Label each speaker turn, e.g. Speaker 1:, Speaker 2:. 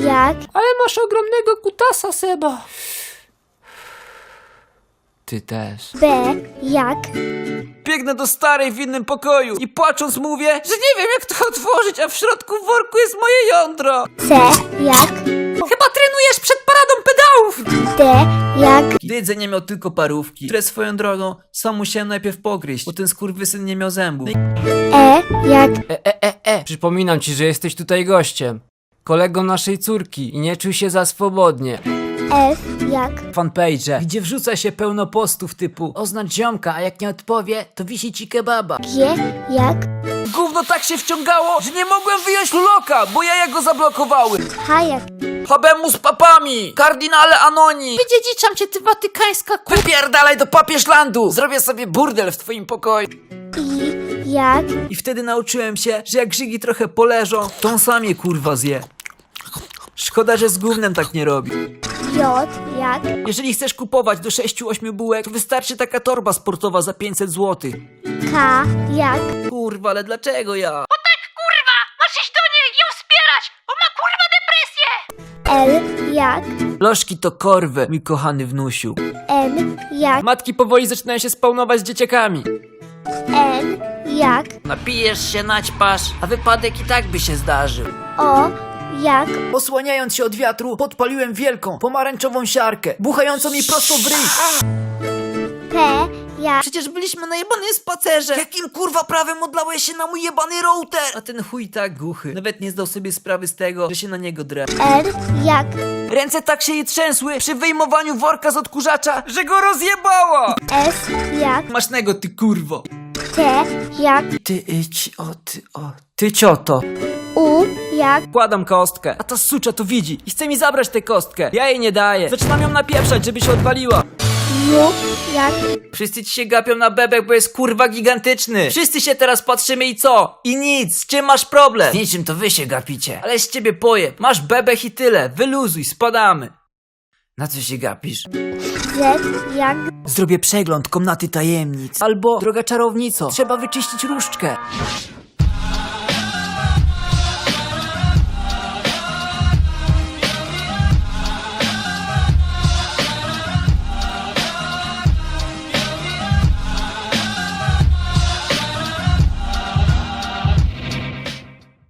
Speaker 1: jak,
Speaker 2: Ale masz ogromnego kutasa, Seba. Ty też.
Speaker 1: B, jak,
Speaker 3: Biegnę do starej w innym pokoju i płacząc mówię, że nie wiem jak to otworzyć, a w środku w worku jest moje jądro.
Speaker 1: C, jak,
Speaker 3: Chyba trenujesz przed paradą pedałów!
Speaker 1: D, jak,
Speaker 3: Dydze nie miał tylko parówki, które swoją drogą sam musiałem najpierw pogryźć, bo ten skurwysyn nie miał zębów.
Speaker 1: E, jak,
Speaker 2: E, e, e, e. Przypominam ci, że jesteś tutaj gościem. Kolegą naszej córki i nie czuj się za swobodnie.
Speaker 1: F, jak,
Speaker 3: Fanpage, gdzie wrzuca się pełno postów typu oznacz ziomka, a jak nie odpowie, to wisi ci kebaba.
Speaker 1: G, jak,
Speaker 3: Gówno tak się wciągało, że nie mogłem wyjąć loka, bo jaja go zablokowały.
Speaker 1: H, jak,
Speaker 3: Habemu z papami! Kardinale Anoni! Wydziedziczam cię, ty watykańska ku... Wypierdalaj do papieżlandu! Zrobię sobie burdel w twoim pokoju.
Speaker 1: I, jak,
Speaker 3: I wtedy nauczyłem się, że jak żygi trochę poleżą, to on sam je kurwa zje. Szkoda, że z gównem tak nie robi.
Speaker 1: J, jak,
Speaker 3: Jeżeli chcesz kupować do 6-8 bułek, to wystarczy taka torba sportowa za 500 zł.
Speaker 1: K, jak,
Speaker 3: Kurwa, ale dlaczego ja?
Speaker 1: L, jak,
Speaker 3: Lożki to korwę, mój kochany wnusiu.
Speaker 1: N, jak,
Speaker 2: Matki powoli zaczynają się spawnować z dzieciakami.
Speaker 1: N, jak,
Speaker 3: Napijesz się, naćpasz, a wypadek i tak by się zdarzył.
Speaker 1: O, jak,
Speaker 3: Osłaniając się od wiatru, podpaliłem wielką, pomarańczową siarkę, buchającą mi prosto w ryj.
Speaker 1: P, jak,
Speaker 3: Przecież byliśmy na jebanym spacerze. Jakim kurwa prawem odlałeś się na mój jebany router? A ten chuj tak głuchy. Nawet nie zdał sobie sprawy z tego, że się na niego drę.
Speaker 1: R, jak,
Speaker 3: Ręce tak się jej trzęsły przy wyjmowaniu worka z odkurzacza, że go rozjebała!
Speaker 1: S, jak,
Speaker 3: Macznego ty kurwo.
Speaker 1: T, jak,
Speaker 3: Ty idź, o ty, o. Ty cioto.
Speaker 1: U, jak,
Speaker 3: Kładam kostkę, a ta sucza to widzi i chce mi zabrać tę kostkę. Ja jej nie daję. Zaczynam ją napieprzać, żeby się odwaliła.
Speaker 1: U, jak,
Speaker 3: Wszyscy ci się gapią na bebek, bo jest kurwa gigantyczny. Wszyscy się teraz patrzymy i co? I nic, z czym masz problem? Z niczym to wy się gapicie. Ale z ciebie poje. Masz bebek i tyle. Wyluzuj, spadamy. Na co się gapisz?
Speaker 1: Z, jak,
Speaker 3: Zrobię przegląd komnaty tajemnic. Albo, droga czarownico, trzeba wyczyścić różdżkę.